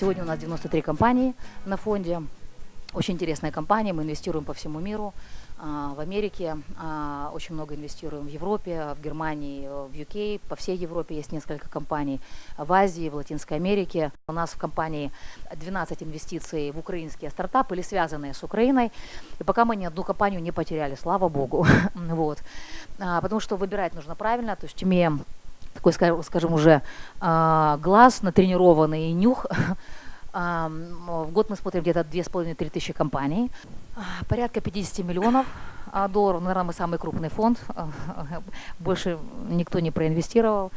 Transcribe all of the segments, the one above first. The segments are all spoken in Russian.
Сегодня у нас 93 компании на фонде. Очень интересная компания, мы инвестируем по всему миру. А, В Америке а, очень много инвестируем, в Европе, в Германии, в UK, по всей Европе есть несколько компаний, в Азии, в Латинской Америке. У нас в компании 12 инвестиций в украинские стартапы или связанные с Украиной. И пока мы ни одну компанию не потеряли, слава богу. Вот. А, Потому что выбирать нужно правильно, то есть имея такой, ска- скажем, уже глаз натренированный и нюх. В год мы смотрим где-то 2,5-3 тысячи компаний, А, порядка 50 миллионов а, долларов. Наверное, мы самый крупный фонд. Больше никто не проинвестировал,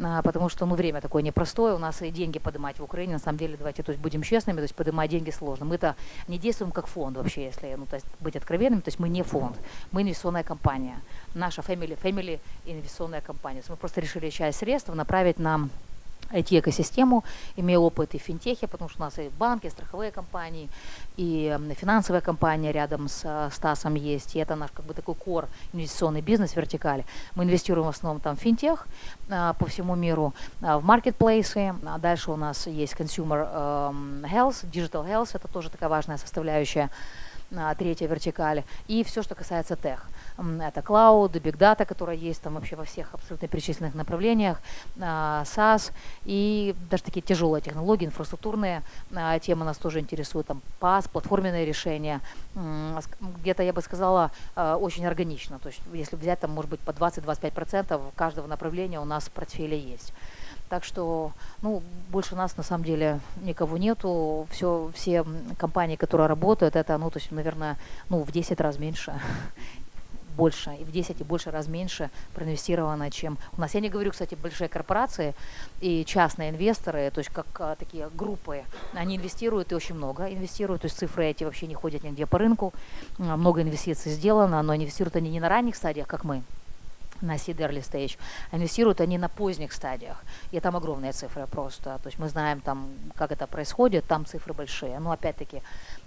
а, потому что ну, время такое непростое. У нас и деньги поднимать в Украине, на самом деле, давайте то есть, будем честными, то есть поднимать деньги сложно. Мы-то не действуем как фонд вообще, если ну, то есть, быть откровенными. То есть мы не фонд, мы инвестиционная компания. Наша family, family инвестиционная компания. Мы просто решили часть средств направить на IT-экосистему, имея опыт и в финтехе, потому что у нас и банки, и страховые компании, и финансовая компания рядом с э, Стасом есть, и это наш как бы такой кор инвестиционный бизнес вертикали. Мы инвестируем в основном там в финтех а, по всему миру, а, в маркетплейсы, а дальше у нас есть consumer эм, health, digital health, это тоже такая важная составляющая, третья вертикаль, и все, что касается тех. Это клауд, биг дата, которая есть там вообще во всех абсолютно перечисленных направлениях, а, SaaS и даже такие тяжелые технологии, инфраструктурные а, темы нас тоже интересуют, там PaaS, платформенные решения, ск- где-то, я бы сказала, а, очень органично, то есть если взять там, может быть, по 20-25% каждого направления у нас в портфеле есть. Так что, ну, больше нас на самом деле никого нету. Все, все компании, которые работают, это, ну, то есть, наверное, ну, в 10 раз меньше больше, и в 10 и больше раз меньше проинвестировано, чем у нас. Я не говорю, кстати, большие корпорации и частные инвесторы, то есть как а, такие группы, они инвестируют и очень много инвестируют, то есть цифры эти вообще не ходят нигде по рынку, А, много инвестиций сделано, но инвестируют они не на ранних стадиях, как мы, на seed early stage, инвестируют они на поздних стадиях. И там огромные цифры просто. То есть мы знаем там, как это происходит, там цифры большие. Но опять-таки,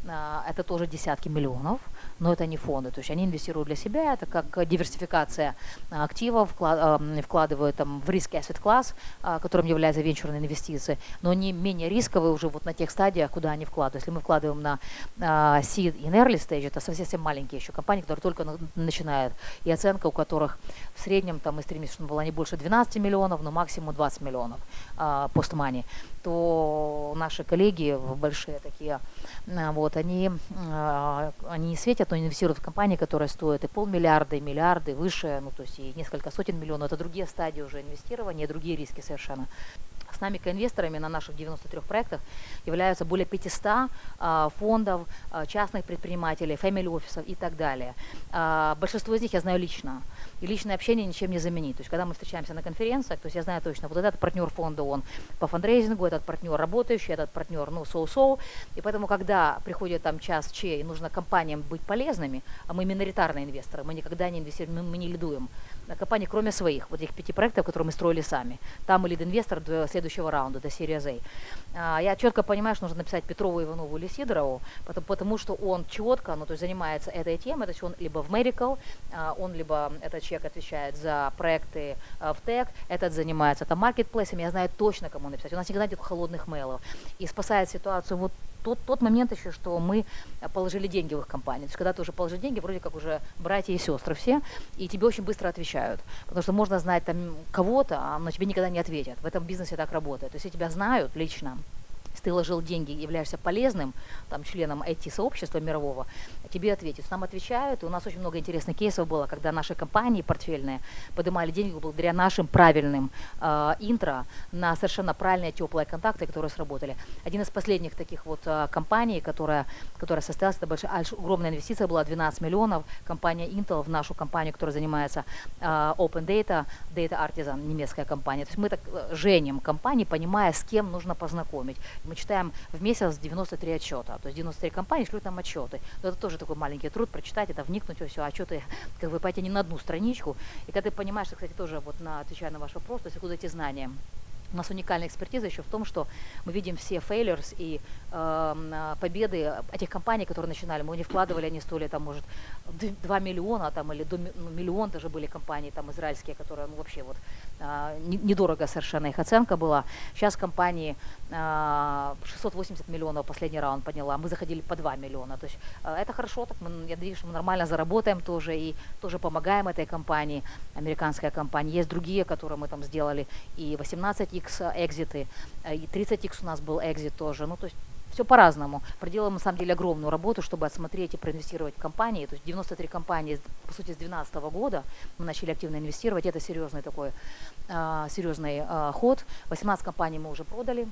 а, это тоже десятки миллионов, но это не фонды. То есть они инвестируют для себя, это как диверсификация а, активов, а, вкладывают там в риск asset класс, которым является венчурные инвестиции, но они менее рисковые уже вот на тех стадиях, куда они вкладывают. Если мы вкладываем на seed и early stage, это совсем маленькие еще компании, которые только на- начинают, и оценка у которых в среднем там мы стремимся, чтобы была не больше 12 миллионов, но максимум 20 миллионов постмани, то наши коллеги большие такие, а, вот, они, а, они не светят, но инвестируют в компании, которые стоят и полмиллиарда, и миллиарды, выше, ну, то есть и несколько сотен миллионов. Это другие стадии уже инвестирования, другие риски совершенно. С нами коинвесторами на наших 93 проектах являются более 500 а, фондов, а, частных предпринимателей, family офисов и так далее. А, большинство из них я знаю лично. И личное общение ничем не заменит. То есть, когда мы встречаемся на конференциях, то есть я знаю точно, вот этот партнер фонда, он по фандрейзингу, этот партнер работающий, этот партнер, ну, соу-соу. И поэтому, когда приходит там час Че, и нужно компаниям быть полезными, а мы миноритарные инвесторы, мы никогда не инвестируем, мы, мы не лидуем на компании, кроме своих, вот этих пяти проектов, которые мы строили сами. Там мы лид-инвестор до следующего раунда, до серии A. А, Я четко понимаю, что нужно написать Петрову, Иванову или Сидорову, потому, потому что он четко, ну, то есть занимается этой темой, то есть он либо в medical, а, он либо, этот человек отвечает за проекты а, в тег, этот занимается там маркетплейсами, я знаю точно, кому написать. У нас никогда нет холодных мейлов. И спасает ситуацию вот тот, тот момент еще, что мы положили деньги в их компанию. То есть, когда ты уже положил деньги, вроде как уже братья и сестры все, и тебе очень быстро отвечают. Потому что можно знать там кого-то, но тебе никогда не ответят. В этом бизнесе так работает. То есть, если тебя знают лично, ты вложил деньги являешься полезным там, членом IT-сообщества мирового, тебе ответят. Нам отвечают, и у нас очень много интересных кейсов было, когда наши компании портфельные поднимали деньги благодаря нашим правильным э, интро на совершенно правильные теплые контакты, которые сработали. Один из последних таких вот э, компаний, которая, которая состоялась, это большая, огромная инвестиция была 12 миллионов, компания Intel в нашу компанию, которая занимается э, Open Data, Data Artisan, немецкая компания. То есть мы так э, женим компании, понимая, с кем нужно познакомить. Мы читаем в месяц 93 отчета, то есть 93 компании шлют нам отчеты. Но это тоже такой маленький труд, прочитать это, вникнуть во все, отчеты, как вы понимаете, не на одну страничку. И когда ты понимаешь, что, кстати, тоже вот на, отвечая на ваш вопрос, то есть откуда эти знания, У нас уникальная экспертиза еще в том, что мы видим все failures и э, победы этих компаний, которые начинали. Мы не вкладывали, они стоили там, может, 2 миллиона там, или до, ну, миллион даже были компании там израильские, которые ну, вообще вот э, недорого совершенно их оценка была. Сейчас компании э, 680 миллионов последний раунд подняла, мы заходили по 2 миллиона. То есть э, это хорошо, так мы, я надеюсь, что мы нормально заработаем тоже и тоже помогаем этой компании, американская компания. Есть другие, которые мы там сделали, и 18 X экзиты, э, и 30X у нас был экзит тоже. Ну, то есть все по-разному. Проделаем, на самом деле, огромную работу, чтобы отсмотреть и проинвестировать в компании. То есть 93 компании, по сути, с 2012 года мы начали активно инвестировать. Это серьезный такой, э, серьезный э, ход. 18 компаний мы уже продали.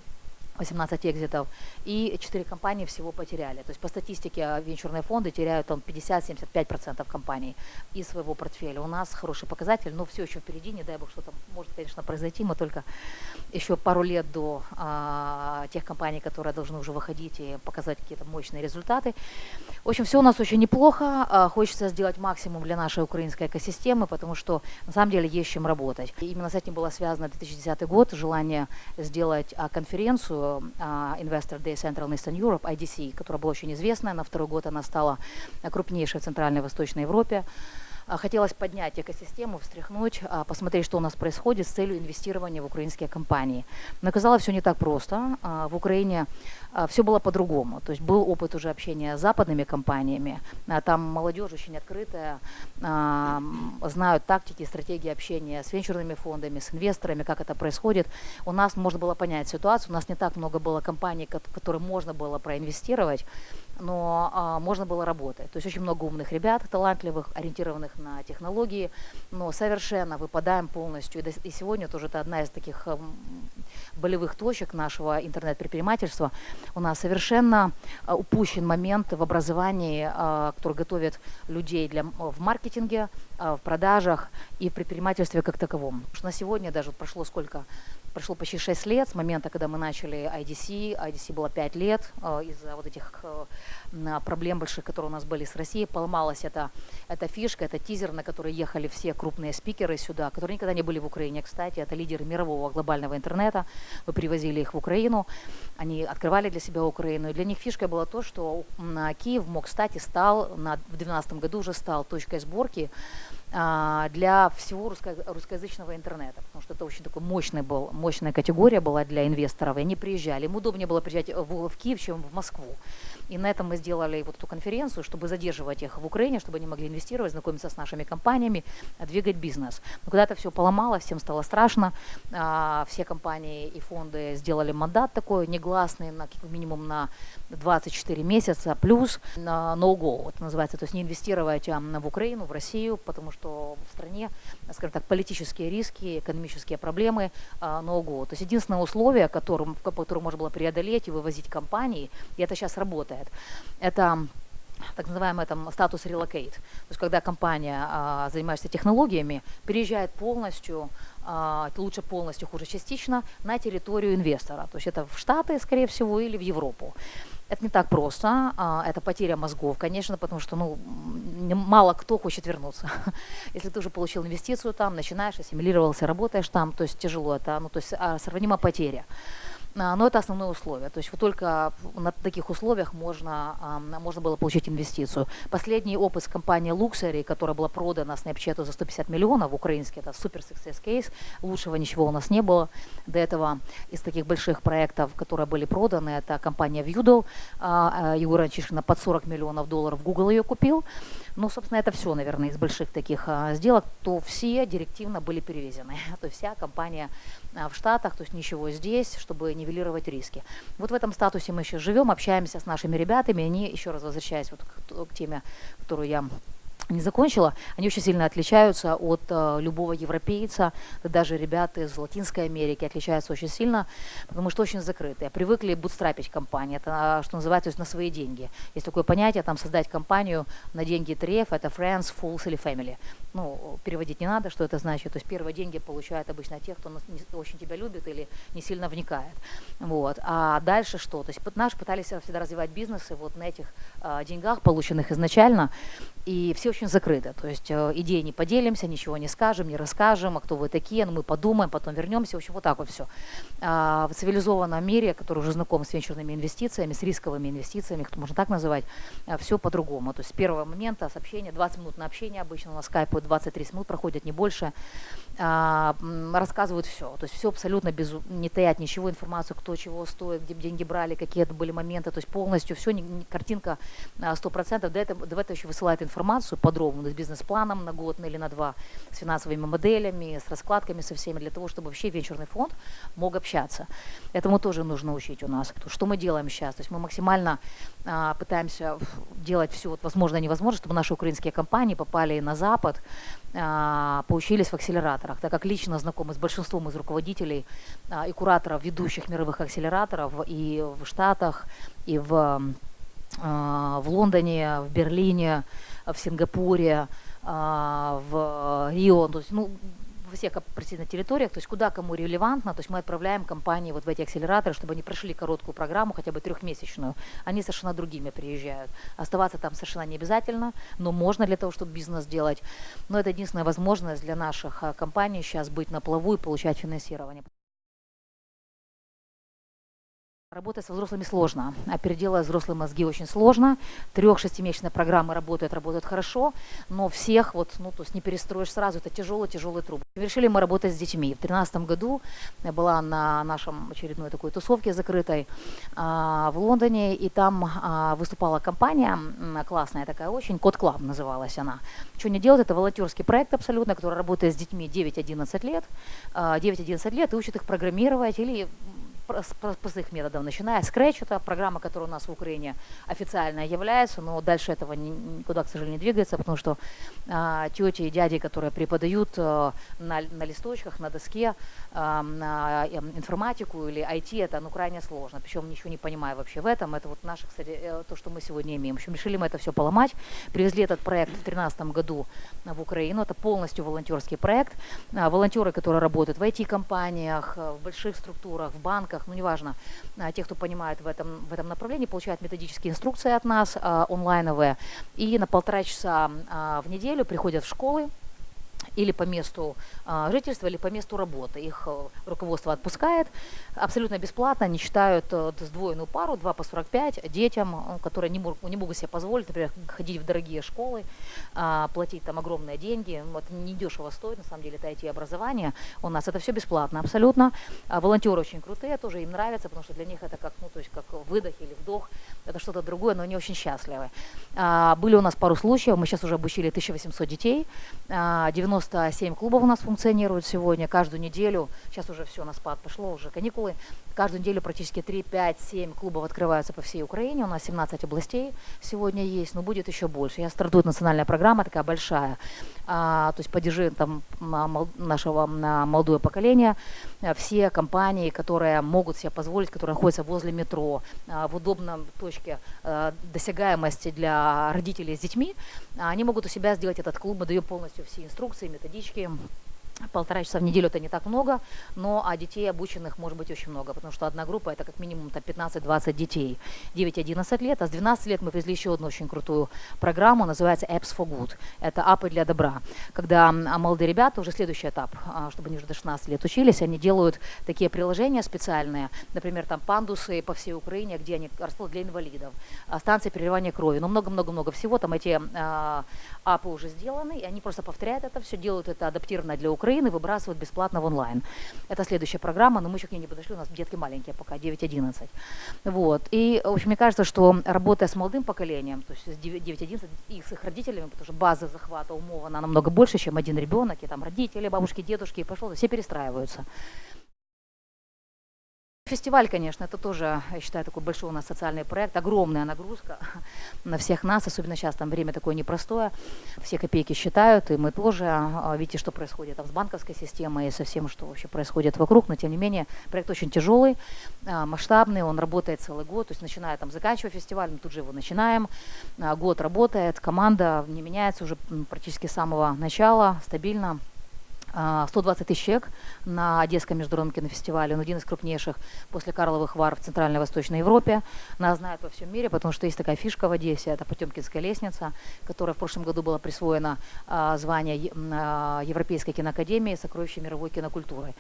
18 экзитов, и 4 компании всего потеряли. То есть по статистике венчурные фонды теряют там 50-75% компаний из своего портфеля. У нас хороший показатель, но все еще впереди, не дай бог, что там может, конечно, произойти. Мы только еще пару лет до а, тех компаний, которые должны уже выходить и показать какие-то мощные результаты. В общем, все у нас очень неплохо. А, хочется сделать максимум для нашей украинской экосистемы, потому что на самом деле есть чем работать. И именно с этим было связано 2010 год, желание сделать а, конференцию а, Investor Day Central Eastern Europe, IDC, которая была очень известная. На второй год она стала крупнейшей в Центральной и Восточной Европе. А, хотелось поднять экосистему, встряхнуть, а, посмотреть, что у нас происходит с целью инвестирования в украинские компании. Но оказалось все не так просто. А, в Украине все было по-другому. То есть был опыт уже общения с западными компаниями. Там молодежь очень открытая, знают тактики, стратегии общения с венчурными фондами, с инвесторами, как это происходит. У нас можно было понять ситуацию. У нас не так много было компаний, которые можно было проинвестировать но а, можно было работать. То есть очень много умных ребят, талантливых, ориентированных на технологии, но совершенно выпадаем полностью. И, до, и сегодня тоже это одна из таких а, болевых точек нашего интернет-предпринимательства. У нас совершенно а, упущен момент в образовании, а, который готовит людей для, в маркетинге, а, в продажах и в предпринимательстве как таковом. Потому что на сегодня даже прошло сколько? Прошло почти 6 лет с момента, когда мы начали IDC. IDC было 5 лет э, из-за вот этих э, проблем больших, которые у нас были с Россией. Поломалась эта, эта фишка, это тизер, на который ехали все крупные спикеры сюда, которые никогда не были в Украине, кстати. Это лидеры мирового глобального интернета. Мы привозили их в Украину. Они открывали для себя Украину. И для них фишкой было то, что Киев мог стать и стал, на, в 2012 году уже стал точкой сборки а, для всего русско русскоязычного интернета, что это очень такой мощный был, мощная категория была для инвесторов, и они приезжали. Им удобнее было приезжать в, в Киев, чем в Москву. И на этом мы сделали вот эту конференцию, чтобы задерживать их в Украине, чтобы они могли инвестировать, знакомиться с нашими компаниями, двигать бизнес. Но когда это все поломалось, всем стало страшно, а, все компании и фонды сделали мандат такой негласный, на, минимум на 24 месяца, плюс no-go, это называется, то есть не инвестировать в Украину, в Россию, потому что в стране, скажем так, политические риски, экономические проблемы а, no-go. То есть единственное условие, которым, которое можно было преодолеть и вывозить компании, и это сейчас работает, это так называемый там, статус relocate. То есть когда компания, а, занимающаяся технологиями, переезжает полностью, а, лучше полностью, хуже частично, на территорию инвестора. То есть это в Штаты, скорее всего, или в Европу. Это не так просто, а, это потеря мозгов, конечно, потому что ну, мало кто хочет вернуться. Если ты уже получил инвестицию там, начинаешь, ассимилировался, работаешь там, то есть тяжело, это ну, то есть а, сравнима потеря. А, но это основное условие. То есть вот только на таких условиях можно, можно было получить инвестицию. Последний опыт с компанией Luxury, которая была продана Snapchat за 150 миллионов, украинский, это супер success case, лучшего ничего у нас не было. До этого из таких больших проектов, которые были проданы, это компания Viudo, а, а, Егор Анчишина под 40 миллионов долларов, Google ее купил. Ну, собственно, это все, наверное, из больших таких сделок, то все директивно были перевезены. То есть вся компания в Штатах, то есть ничего здесь, чтобы нивелировать риски. Вот в этом статусе мы еще живем, общаемся с нашими ребятами, они, еще раз возвращаясь вот к, к теме, которую я не закончила, они очень сильно отличаются от э, любого европейца, даже ребята из Латинской Америки отличаются очень сильно, потому что очень закрытые, привыкли бутстрапить компании, это, что называется, то есть на свои деньги. Есть такое понятие, там, создать компанию на деньги ТРЕФ, это Friends, Fools или Family. Ну, переводить не надо, что это значит, то есть первые деньги получают обычно те, кто не, очень тебя любит или не сильно вникает. Вот. А дальше что? То есть наши пытались всегда развивать бизнесы вот на этих э, деньгах, полученных изначально, и все очень закрыты. То есть э, идеи не поделимся, ничего не скажем, не расскажем, а кто вы такие, ну, мы подумаем, потом вернемся. В общем, вот так вот все. А, в цивилизованном мире, который уже знаком с венчурными инвестициями, с рисковыми инвестициями, можно так называть, а, все по-другому. То есть с первого момента сообщения, 20 минут на общение обычно на скайпе, 20-30 минут проходят, не больше рассказывают все. То есть все абсолютно без, не таят ничего, информацию, кто чего стоит, где деньги брали, какие это были моменты, то есть полностью все, не, не, картинка а, сто процентов. До этого, до этого еще высылает информацию подробную с бизнес-планом на год или на два, с финансовыми моделями, с раскладками со всеми, для того, чтобы вообще венчурный фонд мог общаться. Этому тоже нужно учить у нас. Что мы делаем сейчас? То есть мы максимально а, пытаемся делать все вот возможно и невозможно, чтобы наши украинские компании попали на Запад, а, поучились в акселераторах, так как лично знакомы с большинством из руководителей а, и кураторов ведущих мировых акселераторов и в Штатах, и в, а, в Лондоне, в Берлине, в Сингапуре, в Рио, то есть, ну, во всех корпоративных территориях, то есть куда кому релевантно, то есть мы отправляем компании вот в эти акселераторы, чтобы они прошли короткую программу, хотя бы трехмесячную, они совершенно другими приезжают. Оставаться там совершенно не обязательно, но можно для того, чтобы бизнес делать. Но это единственная возможность для наших а, компаний сейчас быть на плаву и получать финансирование. Работать со взрослыми сложно, а переделать взрослые мозги очень сложно. Трех-шестимесячные программы работают, работают хорошо, но всех вот, ну, то есть не перестроишь сразу, это тяжелый-тяжелый труд. Решили мы работать с детьми. В 2013 году я была на нашем очередной такой тусовке закрытой а, в Лондоне, и там а, выступала компания, классная такая очень, Код Клаб называлась она. Что они делают, это волонтерский проект абсолютно, который работает с детьми 9-11 лет, 9-11 а, лет и учит их программировать или с простых методов, начиная с это программа, которая у нас в Украине официально является, но дальше этого никуда, к сожалению, не двигается, потому что а, тети и дяди, которые преподают а, на, на листочках, на доске а, на, а, информатику или IT, это ну, крайне сложно, причем ничего не понимаю вообще в этом, это вот наше, кстати, э, то, что мы сегодня имеем. В общем, решили мы это все поломать, привезли этот проект в 2013 году в Украину, это полностью волонтерский проект, а, волонтеры, которые работают в IT-компаниях, в больших структурах, в банках, банках, ну неважно, а, те, кто понимает в этом, в этом направлении, получают методические инструкции от нас а, онлайновые, и на полтора часа а, в неделю приходят в школы, или по месту а, жительства, или по месту работы. Их а, руководство отпускает абсолютно бесплатно, они читают а, сдвоенную пару, 2 по 45 детям, которые не, не могут себе позволить, например, ходить в дорогие школы, а, платить там огромные деньги. Вот не дешево стоит, на самом деле, это IT-образование у нас. Это все бесплатно абсолютно. А волонтеры очень крутые, тоже им нравится, потому что для них это как, ну, то есть как выдох или вдох, это что-то другое, но они очень счастливы. А, были у нас пару случаев, мы сейчас уже обучили 1800 детей, а, 97 клубов у нас функционируют сегодня, каждую неделю, сейчас уже все на спад пошло, уже каникулы, каждую неделю практически 3, 5, 7 клубов открываются по всей Украине, у нас 17 областей сегодня есть, но будет еще больше. Я стартует национальная программа такая большая, а, то есть поддержи там нашего молодое поколение, все компании, которые могут себе позволить, которые находятся возле метро, в удобном точке досягаемости для родителей с детьми, они могут у себя сделать этот клуб, мы даем полностью все инструкции, методички, полтора часа в неделю это не так много, но а детей обученных может быть очень много, потому что одна группа это как минимум 15-20 детей, 9-11 лет, а с 12 лет мы привезли еще одну очень крутую программу, называется Apps for Good, это апы для добра, когда а молодые ребята, уже следующий этап, а, чтобы они уже до 16 лет учились, они делают такие приложения специальные, например, там пандусы по всей Украине, где они растут для инвалидов, а, станции переливания крови, ну много-много-много всего, там эти апы уже сделаны, и они просто повторяют это все, делают это адаптированно для Украины, Украины выбрасывают бесплатно в онлайн. Это следующая программа, но мы еще к ней не подошли, у нас детки маленькие пока, 9-11. Вот. И, в общем, мне кажется, что работая с молодым поколением, то есть с 9-11 и с их родителями, потому что база захвата умов, она намного больше, чем один ребенок, и там родители, бабушки, дедушки, и пошло, все перестраиваются. Фестиваль, конечно, это тоже, я считаю, такой большой у нас социальный проект, огромная нагрузка на всех нас, особенно сейчас там время такое непростое, все копейки считают, и мы тоже, а, видите, что происходит там с банковской системой и со всем, что вообще происходит вокруг, но тем не менее проект очень тяжелый, а, масштабный, он работает целый год, то есть начиная там, заканчивая фестиваль, мы тут же его начинаем, а, год работает, команда не меняется уже практически с самого начала, стабильно, 120 тысяч человек на Одесском международном кинофестивале. Он один из крупнейших после Карловых Вар в Центральной Восточной Европе. Нас знают во всем мире, потому что есть такая фишка в Одессе, это Потемкинская лестница, которая в прошлом году была присвоена а, звание а, Европейской киноакадемии сокровища мировой кинокультуры.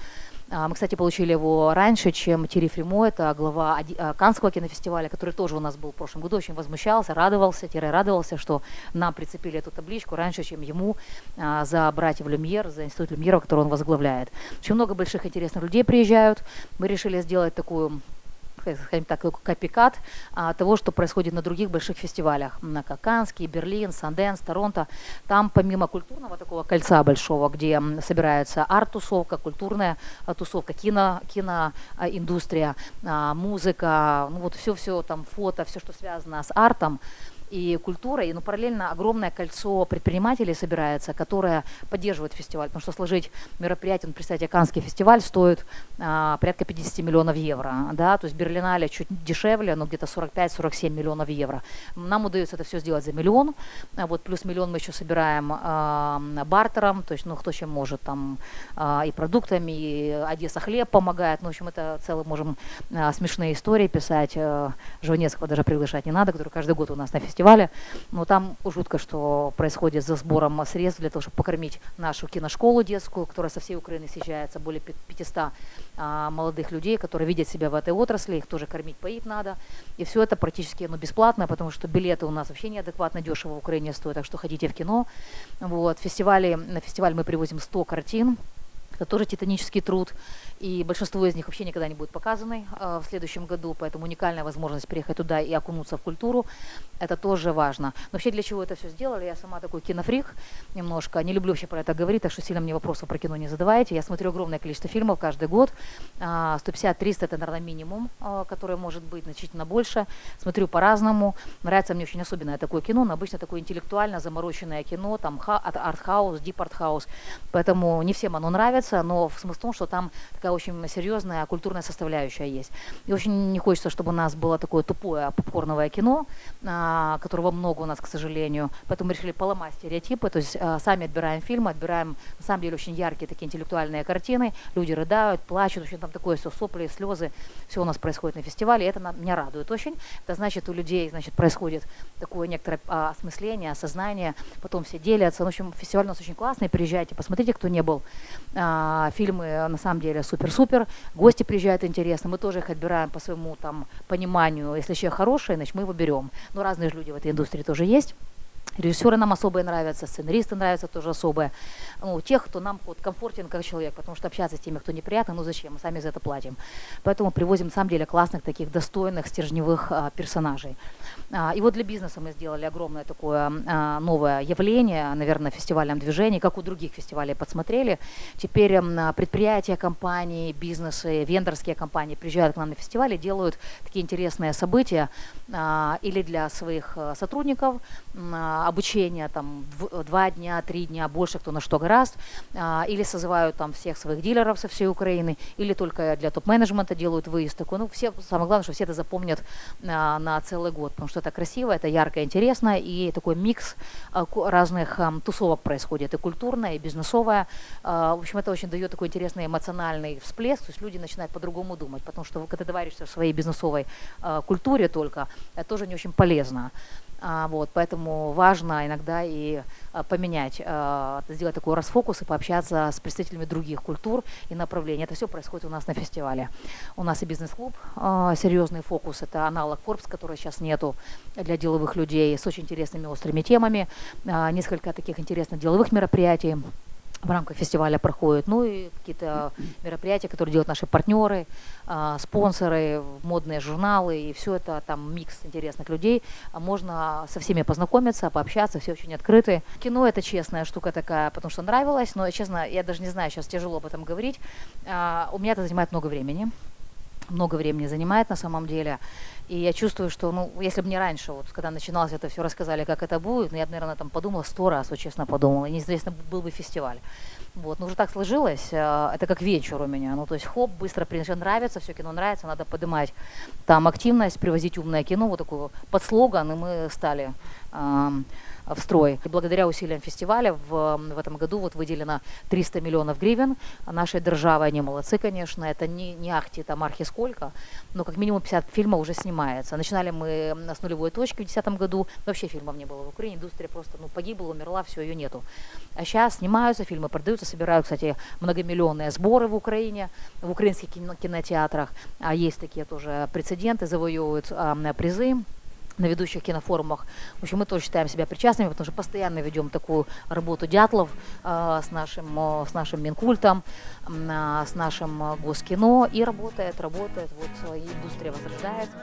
А, мы, кстати, получили его раньше, чем Тири Фримо, это глава а, Канского кинофестиваля, который тоже у нас был в прошлом году, очень возмущался, радовался, Тире радовался, что нам прицепили эту табличку раньше, чем ему а, за братьев Люмьер, за институт Люмьера, который он возглавляет. Очень много больших интересных людей приезжают. Мы решили сделать такую скажем так, копикат а, того, что происходит на других больших фестивалях, на Канский, Берлин, Санденс, Торонто. Там помимо культурного такого кольца большого, где собирается арт-тусовка, культурная а, тусовка, кино, киноиндустрия, а, музыка, ну вот все-все там, фото, все, что связано с артом, и культурой, но параллельно огромное кольцо предпринимателей собирается, которое поддерживает фестиваль, потому что сложить мероприятие, ну, представьте, Канский фестиваль стоит а, порядка 50 миллионов евро, да, то есть Берлинале чуть дешевле, но где-то 45-47 миллионов евро. Нам удается это все сделать за миллион, а вот плюс миллион мы еще собираем а, бартером, то есть, ну, кто чем может, там, а, и продуктами, и Одесса хлеб помогает, ну, в общем, это целый, можем а, смешные истории писать, а, Жванецкого даже приглашать не надо, который каждый год у нас на фестивале фестиваля. Но там жутко, что происходит за сбором средств для того, чтобы покормить нашу киношколу детскую, которая со всей Украины съезжается, более 500 а, молодых людей, которые видят себя в этой отрасли, их тоже кормить, поить надо. И все это практически ну, бесплатно, потому что билеты у нас вообще неадекватно дешево в Украине стоят, так что ходите в кино. Вот, фестивали, на фестиваль мы привозим 100 картин, это тоже титанический труд, и большинство из них вообще никогда не будет показаны э, в следующем году, поэтому уникальная возможность приехать туда и окунуться в культуру, это тоже важно. Но вообще для чего это все сделали? Я сама такой кинофрик немножко, не люблю вообще про это говорить, так что сильно мне вопросов про кино не задавайте. Я смотрю огромное количество фильмов каждый год, 150-300 а, это, наверное, минимум, э, который может быть значительно больше. Смотрю по-разному, нравится мне очень особенное такое кино, но обычно такое интеллектуально замороченное кино, там арт-хаус, дип-арт-хаус, поэтому не всем оно нравится, нравится, но в смысле в том, что там такая очень серьезная культурная составляющая есть. И очень не хочется, чтобы у нас было такое тупое попкорновое кино, а, которого много у нас, к сожалению. Поэтому мы решили поломать стереотипы, то есть а, сами отбираем фильмы, отбираем на самом деле очень яркие такие интеллектуальные картины. Люди рыдают, плачут, очень там такое все сопли, слезы, все у нас происходит на фестивале, и это меня радует очень. Это значит, у людей значит, происходит такое некоторое а, осмысление, осознание, потом все делятся. Ну, в общем, фестиваль у нас очень классный, приезжайте, посмотрите, кто не был. А, фильмы на самом деле супер-супер. Гости приезжают интересно, мы тоже их отбираем по своему там пониманию. Если человек хороший, значит мы его берем. Но разные же люди в этой индустрии тоже есть. Режиссеры нам особые нравятся, сценаристы нравятся тоже особые. Ну, тех, кто нам вот, комфортен как человек, потому что общаться с теми, кто неприятно, ну зачем, мы сами за это платим. Поэтому привозим, на самом деле, классных таких достойных, стержневых а, персонажей. А, и вот для бизнеса мы сделали огромное такое а, новое явление, наверное, в фестивальном движении, как у других фестивалей подсмотрели. Теперь а, предприятия, компании, бизнесы, вендорские компании приезжают к нам на фестиваль делают такие интересные события а, или для своих а, сотрудников, а, обучение там два дня, три дня, больше кто на что гораст, а, или созывают там всех своих дилеров со всей Украины, или только для топ-менеджмента делают выезд такой. Ну, все, самое главное, что все это запомнят а, на целый год, потому что это красиво, это ярко, интересно, и такой микс а, разных тусовок происходит, и культурная, и бизнесовая. В общем, это очень дает такой интересный эмоциональный всплеск, то есть люди начинают по-другому думать, потому что когда ты варишься в своей бизнесовой культуре только, это тоже не очень полезно. А, вот, поэтому важно иногда и а, поменять, а, сделать такой расфокус и пообщаться с представителями других культур и направлений. Это все происходит у нас на фестивале. У нас и бизнес-клуб, серьезный фокус, это аналог Forbes, который сейчас нету для деловых людей, с очень интересными острыми темами, несколько таких интересных деловых мероприятий в рамках фестиваля проходят, ну и какие-то мероприятия, которые делают наши партнеры, а, спонсоры, модные журналы, и все это там микс интересных людей. Можно со всеми познакомиться, пообщаться, все очень открыты. Кино это честная штука такая, потому что нравилось, но, честно, я даже не знаю, сейчас тяжело об этом говорить. А, у меня это занимает много времени много времени занимает на самом деле. И я чувствую, что, ну, если бы не раньше, вот, когда начиналось это все, рассказали, как это будет, ну, я бы, наверное, там подумала сто раз, вот честно подумала, и неизвестно, был бы фестиваль. Вот, но уже так сложилось, э, это как вечер у меня, ну, то есть хоп, быстро принято, нравится, все кино нравится, надо поднимать там активность, привозить умное кино, вот такой под слоган, и мы стали эм, в строй. И благодаря усилиям фестиваля в, в этом году вот выделено 300 миллионов гривен. Нашей державы, они молодцы, конечно, это не, не ахти, там архи сколько, но как минимум 50 фильмов уже снимается. Начинали мы с нулевой точки в 2010 году, вообще фильмов не было в Украине, индустрия просто ну, погибла, умерла, все, ее нету. А сейчас снимаются фильмы, продаются, собирают, кстати, многомиллионные сборы в Украине, в украинских кино кинотеатрах. А есть такие тоже прецеденты, завоевывают а, призы на ведущих кинофорумах. В общем, мы тоже считаем себя причастными, потому что постоянно ведем такую работу дятлов э, с, нашим, э, с нашим Минкультом, э, с нашим э, Госкино. И работает, работает, вот индустрия возрождается.